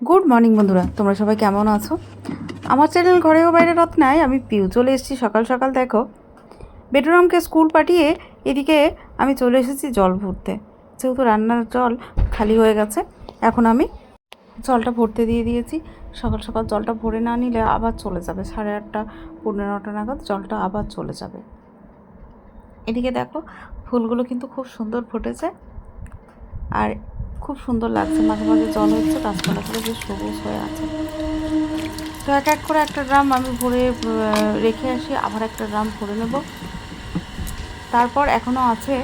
Good morning বন্ধুরা। তোমরা সবাই কেমন আছো? আমার চ্যানেল ঘরেও বাইরে রত্নায় আমি পিউ। চলে এসেছি সকাল সকাল, দেখো। বেটুরামকে স্কুল পাঠিয়ে এদিকে আমি চলে এসেছি জল ভরতে। যেহেতু রান্নার জল খালি হয়ে গেছে, এখন আমি জলটা ভরতে দিয়ে দিয়েছি। সকাল সকাল জলটা ভরে না নিলে আবার চলে যাবে। সাড়ে আটটা পনেরো নটা নাগাদ জলটা আবার চলে যাবে। এদিকে দেখো, ফুলগুলো কিন্তু খুব সুন্দর ফুটেছে। আর খুব সুন্দর লাগছে। মাঝে মাঝে জল হচ্ছে গাছপালাগুলো বেশ সবুজ হয়ে আছে। তো এক এক করে একটা ড্রাম আমি ভরে রেখে আসি, আবার একটা ড্রাম ভরে নেব। তারপর এখনও আছে,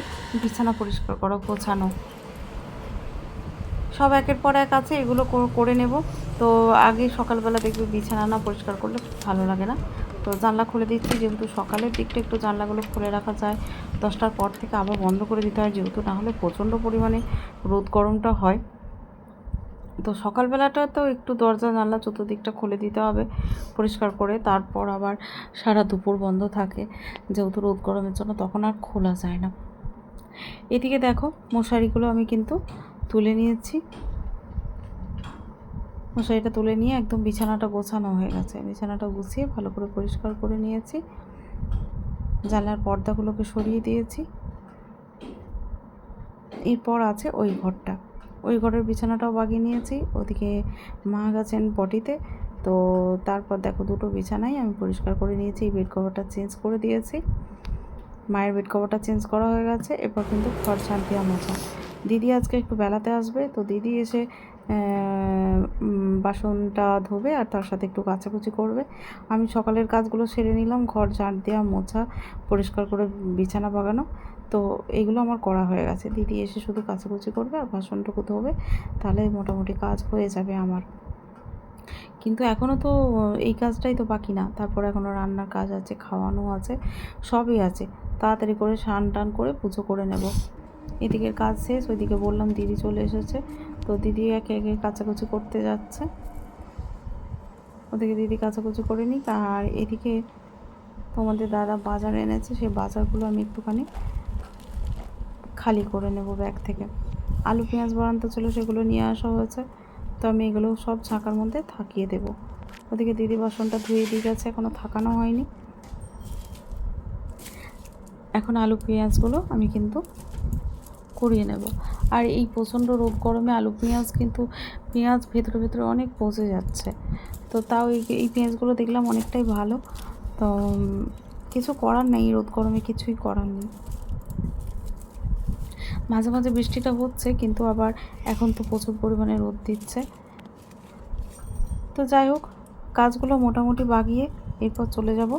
বিছানা পরিষ্কার করা, গোছানো। সব একের পর এক আছে, এগুলো করে নেব। তো আগে সকালবেলা দেখবে বিছানা না পরিষ্কার করলে ভালো লাগে না। তো জানলা খুলে দিচ্ছি, যেহেতু সকালের দিকটা একটু জানলাগুলো খুলে রাখা যায়। দশটার পর থেকে আবার বন্ধ করে দিতে হয় যেহেতু না হলে প্রচণ্ড পরিমাণে রোদ গরমটা হয়। তো সকালবেলাটা তো একটু দরজা, জানলা চতুর্দিকটা খুলে দিতে হবে পরিষ্কার করে। তারপর আবার সারা দুপুর বন্ধ থাকে যেহেতু রোদ গরমের জন্য, তখন আর খোলা যায় না। এদিকে দেখো, মশারিগুলো আমি কিন্তু তুলে নিয়েছি। মশারিটা তুলে নিয়ে একদম বিছানাটা গোছানো হয়ে গেছে। বিছানাটা গুছিয়ে ভালো করে পরিষ্কার করে নিয়েছি। জানলার পর্দাগুলোকে সরিয়ে দিয়েছি। এরপর আছে ওই ঘরটা। ওই ঘরের বিছানাটাও বাগিয়ে নিয়েছি। ওদিকে মা গেছেন পটিতে তো তারপর দেখো দুটো বিছানাই আমি পরিষ্কার করে নিয়েছি বেড কভারটা চেঞ্জ করে দিয়েছি। মায়ের বেড কভারটা চেঞ্জ করা হয়ে গেছে। এরপর কিন্তু ঘর দেওয়া মোছা দিদি আজকে একটু বেলাতে আসবে। তো দিদি এসে বাসনটা ধোবে আর তার সাথে একটু কাচাকুচি করবে। আমি সকালের কাজগুলো সেরে নিলাম, ঘর ঝাঁট দেওয়া, মোছা, পরিষ্কার করে বিছানা বাগানো তো এগুলো আমার করা হয়ে গেছে। দিদি এসে শুধু কাচাকুচি করবে আর বাসনটুকু ধোবে, তাহলে মোটামুটি কাজ হয়ে যাবে আমার। কিন্তু এখনও তো এই কাজটাই তো বাকি না। তারপর এখনও রান্নার কাজ আছে, খাওয়ানো আছে, সবই আছে। তাড়াতাড়ি করে স্নান টান করে পুজো করে নেব। এদিকের কাজ শেষ, ওইদিকে বললাম দিদি চলে এসেছে। তো দিদি একে একে কাচাকুচি করতে যাচ্ছে। ওদিকে দিদি কাচাকুচি করে নিক। আর এদিকে তোমাদের দাদা বাজার এনেছে, সেই বাজারগুলো আমি একটুখানি খালি করে নেব ব্যাগ থেকে। আলু, পেঁয়াজ বাড়ান্ত ছিল, সেগুলো নিয়ে আসা হয়েছে। তো আমি এগুলো সব ছাঁকার মধ্যে থাকিয়ে দেব। ওদিকে দিদি বাসনটা ধুয়ে দিয়ে গেছে এখনও থাকানো হয়নি। এখন আলু, পেঁয়াজগুলো আমি কিন্তু করিয়ে নেব। আর এই প্রচণ্ড রোদ গরমে আলু, পেঁয়াজ কিন্তু পেঁয়াজ ভেতরে ভেতরে অনেক পচে যাচ্ছে। তো তাও এই এই পেঁয়াজগুলো দেখলাম অনেকটাই ভালো। তো কিছু করার নেই, রোদ গরমে কিছুই করার নেই। মাঝে মাঝে বৃষ্টিটা হচ্ছে, কিন্তু আবার এখন তো প্রচুর পরিমাণে রোদ দিচ্ছে। তো যাই হোক, কাজগুলো মোটামুটি বাগিয়ে এরপর চলে যাব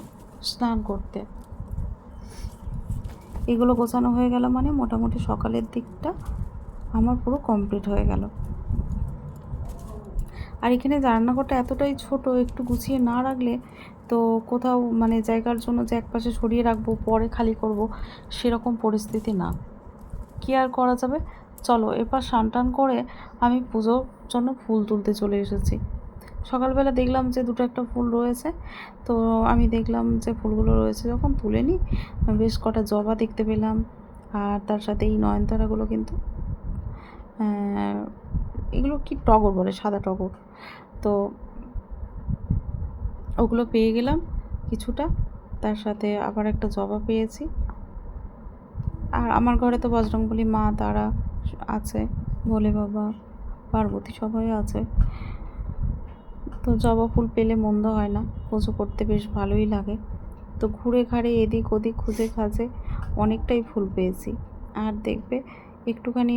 স্নান করতে। এগুলো গোছানো হয়ে গেল মানে মোটামুটি সকালের দিকটা আমার পুরো কমপ্লিট হয়ে গেল। আর এখানে রান্নাঘরটা এতটাই ছোট, একটু গুছিয়ে না রাখলে তো কোথাও মানে জায়গার জন্য যে একপাশে সরিয়ে রাখব, পরে খালি করব, সেরকম পরিস্থিতি না। কি আর করা যাবে? চলো এবার স্নান করে আমি পুজোর জন্য ফুল তুলতে চলে এসেছি। সকালবেলা দেখলাম যে দুটো একটা ফুল রয়েছে, তো আমি দেখলাম যে ফুলগুলো রয়েছে যখন তুলে নিই, বেশ কটা জবা দেখতে পেলাম, আর তার সাথে এই নয়নতারাগুলো কিন্তু এগুলো কি টগর বলে, সাদা টগর। তো ওগুলো পেয়ে গেলাম কিছুটা, তার সাথে আবার একটা জবা পেয়েছি। আর আমার ঘরে তো বজরংবলী মা, তারা আছে, ভোলে বাবা, পার্বতী সবাই আছে। তো জবা ফুল পেলে মন্দ হয় না। পুজো করতে বেশ ভালোই লাগে। তো ঘুরে ঘাড়ে এদিক ওদিক খুঁজে খাজে অনেকটাই ফুল পেয়েছি। আর দেখবে একটুখানি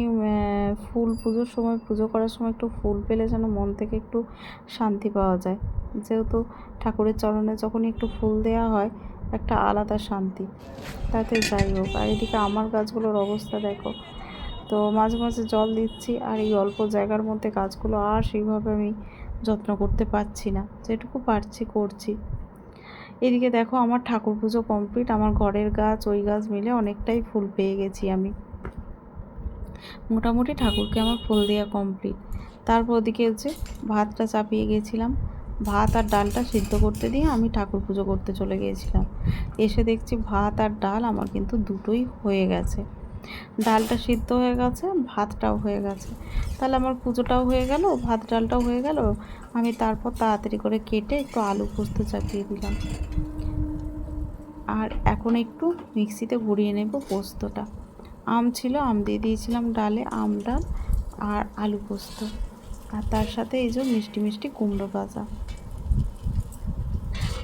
ফুল পুজোর সময়, পুজো করার সময় একটু ফুল পেলে যেন মন থেকে একটু শান্তি পাওয়া যায়। যেহেতু ঠাকুরের চরণে যখন একটু ফুল দেওয়া হয়, একটা আলাদা শান্তি। তাতে যাই হোক, আর এদিকে আমার গাছগুলোর অবস্থা দেখো। তো মাঝে মাঝে জল দিচ্ছি, আর এই অল্প জায়গার মধ্যে গাছগুলো আর সেইভাবে আমি যত্ন করতে পারছি না, যেটুকু পারছি করছি। এদিকে দেখো আমার ঠাকুর পুজো কমপ্লিট আমার ঘরের গাছ, ওই গাছ মিলে অনেকটাই ফুল পেয়ে গেছি আমি। মোটামুটি ঠাকুরকে আমার ফুল দেওয়া কমপ্লিট তারপর ওদিকে হচ্ছে ভাতটা চাপিয়ে গিয়েছিলাম ভাত আর ডালটা সিদ্ধ করতে দিয়ে আমি ঠাকুর পুজো করতে চলে গিয়েছিলাম এসে দেখছি ভাত আর ডাল আমার কিন্তু দুটোই হয়ে গেছে। ডালটা সিদ্ধ হয়ে গেছে, ভাতটাও হয়ে গেছে। তাহলে আমার পুজোটাও হয়ে গেল, ভাত ডালটাও হয়ে গেল। আমি তারপর তাড়াতাড়ি করে কেটে একটু আলু পোস্ত চাপিয়ে দিলাম। আর এখন একটু মিক্সিতে ঘুরিয়ে নেব পোস্তটা। আম ছিল, আম দিয়ে দিয়েছিলাম ডালে আম ডাল আর আলু পোস্ত। আর তার সাথে এই যে মিষ্টি মিষ্টি কুমড়ো ভাজা।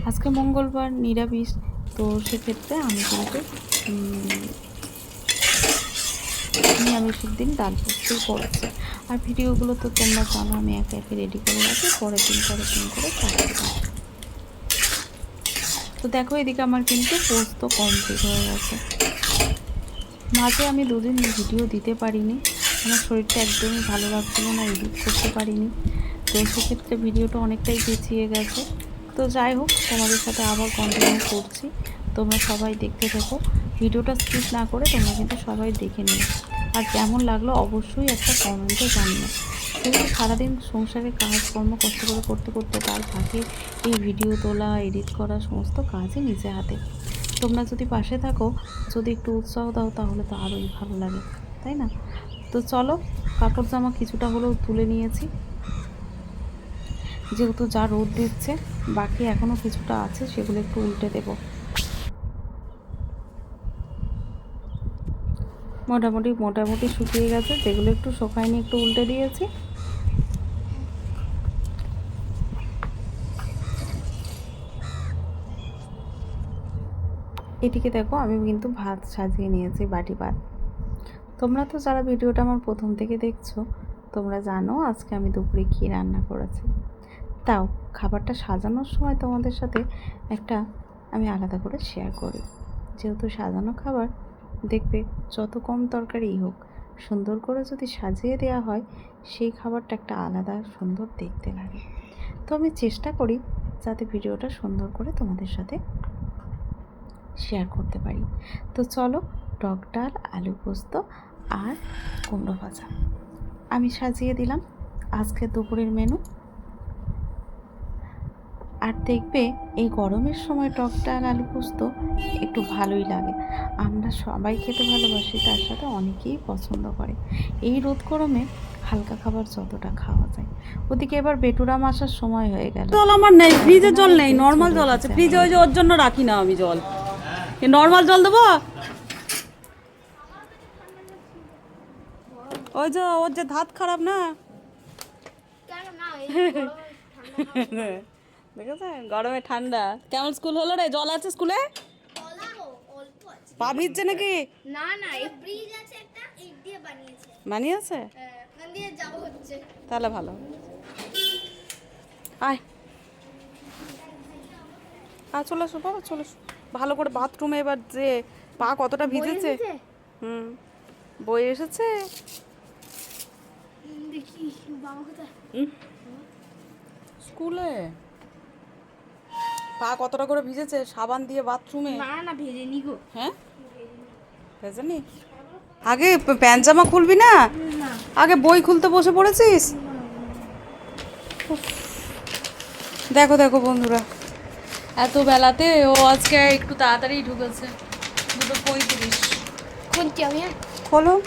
আজকে মঙ্গলবার নিরামিষ, তো সেক্ষেত্রে আমি কিন্তু নিরামিষের দিন ডাল পোস্তই করেছি আর ভিডিওগুলো তো তোমরা জানো, আমি একে একে রেডি করে রাখি, পরের দিন পরের দিন করে তো দেখো, এদিকে আমার কিন্তু পোস্ত কমপ্লিট হয়ে গেছে। মাঝে আমি দুদিন ভিডিও দিতে পারিনি, আমার শরীরটা একদমই ভালো লাগছিল না এডিট করতে পারিনি। তো সেক্ষেত্রে ভিডিওটা অনেকটাই পিছিয়ে গেছে। তো যাই হোক, তোমাদের সাথে আবার কন্টিনিউ করছি। তোমরা সবাই দেখতে থাকো। ভিডিওটা স্কিপ না করে তোমরা কিন্তু সবাই দেখে নিও। আর কেমন লাগল অবশ্যই একটা কমেন্টে জানিও। যেহেতু সারাদিন সংসারে কাজকর্ম কষ্ট করে করতে করতে তার ফাঁকে এই ভিডিও তোলা এডিট করা সমস্ত কাজই নিজে হাতে। তোমরা যদি পাশে থাকো, যদি একটু উৎসাহ দাও তাহলে তো আরোই ভালো লাগে, তাই না? তো চলো, কাপড় জামা কিছুটা হলেও তুলে নিয়েছি। যেহেতু যা রোদ দিচ্ছে, বাকি এখনও কিছুটা আছে, সেগুলো একটু উল্টে দেব। মোটামুটি মোটামুটি শুকিয়ে গেছে। যেগুলো একটু শোকায় নিয়ে একটু উল্টে দিয়েছি। এদিকে দেখো, আমি কিন্তু ভাত সাজিয়ে নিয়েছি বাটি ভাত। তোমরা তো যারা ভিডিওটা আমার প্রথম থেকে দেখছ, তোমরা জানো আজকে আমি দুপুরে কী রান্না করেছি। তাও, খাবারটা সাজানোর সময় তোমাদের সাথে একটা আমি আলাদা করে শেয়ার করি। যেহেতু সাজানো খাবার দেখবে যত কম তরকারিই হোক, সুন্দর করে যদি সাজিয়ে দেওয়া হয়, সেই খাবারটা একটা আলাদা সুন্দর দেখতে লাগে। তো আমি চেষ্টা করি যাতে ভিডিওটা সুন্দর করে তোমাদের সাথে শেয়ার করতে পারি। তো চলো, টক ডাল, আলু পোস্ত আর কুমড়ো ভাজা। আমি সাজিয়ে দিলাম। আজকে দুপুরের মেনু আর দেখবে এই গরমের সময় টক ডাল আলু পোস্ত একটু ভালোই লাগে। আমরা সবাই খেতে ভালোবাসি তার সাথে অনেকেই পছন্দ করে। এই রোদ গরমে হালকা খাবার যতটা খাওয়া যায়। ওদিকে এবার বেটুরাম আসার সময় হয়ে গেল। জল আমার নেই ফ্রিজে জল নেই নর্মাল জল আছে। ফ্রিজে ওই যে ওর জন্য রাখি না আমি জল। নর্মাল জল দেবো? ওই যে ওর যে ধাত খারাপ না? দেখেছে? গরমে ঠান্ডা। কেমন স্কুল হলো রে? জল আছে স্কুলে পা ভিজছে নাকি? না না এই ব্রিজ আছে একটা ইট দিয়ে বানিয়েছে। মানিয়েছে হ্যাঁ, ওখান দিয়ে যাওয়া হচ্ছে। তাহলে ভালো। আয়। আর চলে এসো বাবা চলে এসো ভালো করে বাথরুমে এবার যে পা কতটা ভিজেছে। হুম বই এসেছে? দেখি বাবা কোথায়? স্কুলে পা কতটা করে ভিজেছে? সাবান দিয়ে বাথরুমে না না ভেজে নি গো। হ্যাঁ? ভেজেনি? আগে প- প্যান্ট জামা খুলবি না? আগে বই খুলতে বসে পড়েছিস? দেখো দেখো বন্ধুরা। এত বেলাতে ও আজকে একটু তাড়াতাড়ি ঢুকেছে। দুটো পঁয়ত্রিশ। খুঁজছি আমি। খোলো।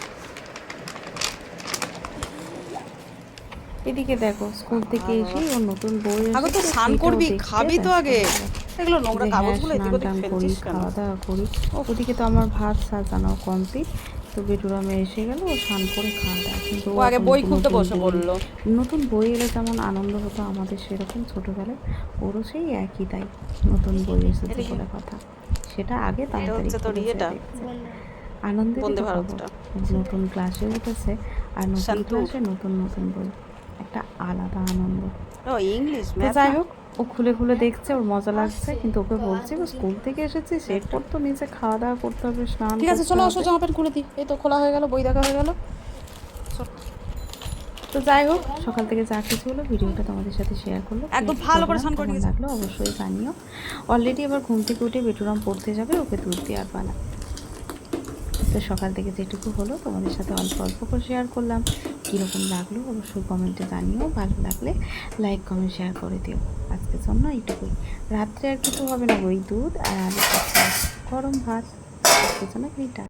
এদিকে দেখো স্কুল থেকে এসে ওর নতুন বই আগে তো স্নান করবি খাবি তো আগে। এগুলো নোংরা হ্যাঁ, কাগজগুলো এদিক ওদিক ফেলছিস কেন? খাওয়া দাওয়া করি ওদিকে তো আমার ভাত সাজানো কমপ্লিট তো বেডরুমে এসে গেল ও স্নান করে খাওয়া দাওয়া কিন্তু ও আগে বই খুলতে বসে পড়ল। নতুন বই এলে যেমন আনন্দ হতো আমাদের সেরকম ছোটবেলায় ওরও সেই একই তাই। নতুন বই এসেছে বলে কথা। সেটা আগে তাড়াতাড়ি তোর ইয়েটা। আনন্দের। নতুন ক্লাসে উঠেছে আর নতুন। ক্লাসে নতুন নতুন বই। একটা আলাদা আনন্দ। ও ইংলিশ যাই হোক ও খুলে খুলে দেখছে ওর মজা লাগছে কিন্তু ওকে বলছি ও স্কুল থেকে এসেছিস এরপর তো নিজে খাওয়া দাওয়া করতে হবে স্নান ঠিক আছে চলো আসো জামা প্যান্ট খুলে দিই। এই তো খোলা হয়ে গেল বই দেখা হয়ে গেল। তো যাই হোক সকাল থেকে যা কিছু হলো ভিডিওটা তোমাদের সাথে শেয়ার করল। একদম ভালো করে স্নান করে। লাগল অবশ্যই জানিও। অলরেডি এবার ঘুম থেকে উঠে বেটুরাম পড়তে যাবে ওকে দুধ দিয়ে আর পালা তো সকাল থেকে যেটুকু হলো, তোমাদের সাথে অল্প অল্প করে শেয়ার করলাম। কীরকম লাগল অবশ্যই কমেন্টে জানিও, ভালো লাগলে লাইক কমেন্ট শেয়ার করে দিও। আজকের জন্য এইটুকুই। রাত্রে আর কিছু হবে না ওই দুধ আর আলু গরম ভাত। আজকের জন্য এইটা।